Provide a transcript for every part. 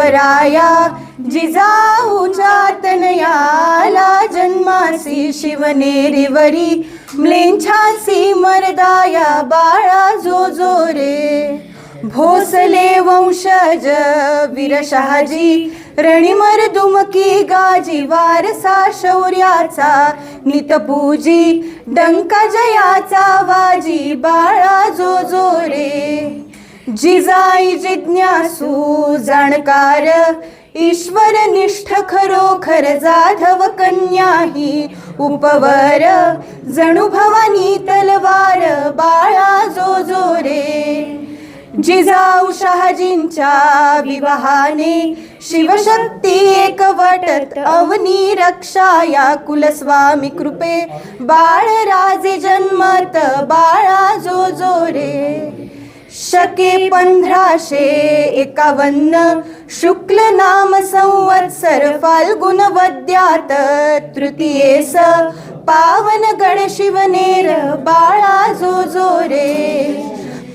राया जिजाऊच्या तनयाला जन्मासी शिवनेरीवरी म्लेंछासी मरदाया बाळा जो जो रे. भोसले वंशज वीर शहाजी रणिमर दुमकी गाजी वारसा शौर्याचा नितपूजी डंका जयाचा वाजी बाळा जो जो रे. जिजाई जिज्ञासू जाणकार ईश्वर निष्ठ खरोखर जाधव कन्या ही उपवर जणू भवानी तलवार बाळा जो जो रे. जिजाऊ शहाजींच्या विवाहाने शिवशक्ती एकवटत अवनी रक्षा या कुलस्वामी कृपे. बाळ राजे जन्मत बाळा जो जो रे. शके पंधराशे एकावन्न. शुक्ल नाम संवत्सर फाल्गुन वद्यात. तृतीयेस पावन गण शिवनेर बाळा जो जो रे.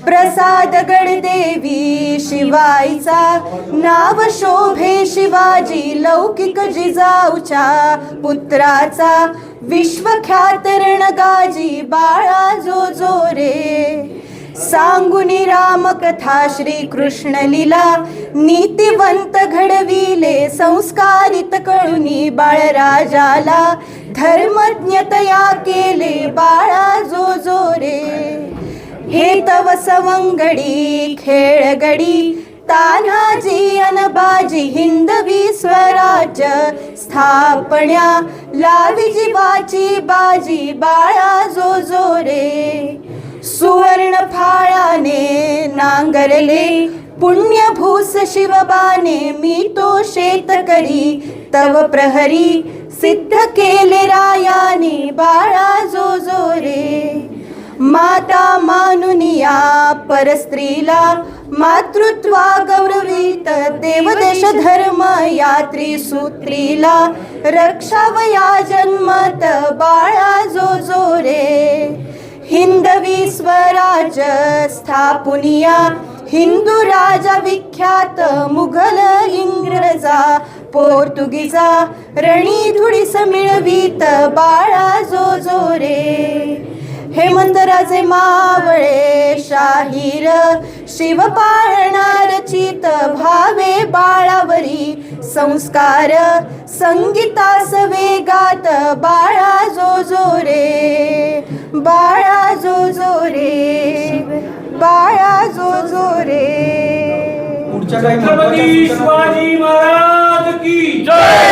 प्रसादगड देवी शिवाईचा. नाव शोभे शिवाजी लौकिक जिजाऊच्या पुत्राचा. विश्वख्यात रणगाजी बाळा जो जो रे. सांगुनी रामकथा श्री कृष्ण लीला नीतिवंत घडविले संस्कारित कळुनी बाळराजाला धर्मज्ञतया केले बाळा जो जो रे. हे तव सवंगडी खेळगडी तान्हाजी अनबाजी हिंदवी स्वराज्य स्थापण्या लावी जीवाची बाजी बाळा जो जो रे. नांगरले पुण्यभूस शिवबाने मी तो शेतकरी तव प्रहरी सिद्ध केले रायाने बाळा जो जो रे माता मानुनिया परस्त्रीला मातृत्वा गौरवीत देवदेश धर्म यात्री सूत्रीला रक्षावया जन्मत बाळा जो जो रे हिंदवी स्वराज स्थापुनिया हिंदू राजा विख्यात मुघल इंग्रजा पोर्तुगीजा रणी धुडीस मिळवीत बाळा जो जो रे हेमंतराजे मावळे शाहीर शिव पाळणार चित भावे बाळावरी संस्कार संगीतास वेगात बाळा जो जो रे बाळा बाळा जो जो रे पुढच्या काही शिवाजी महाराज की जय!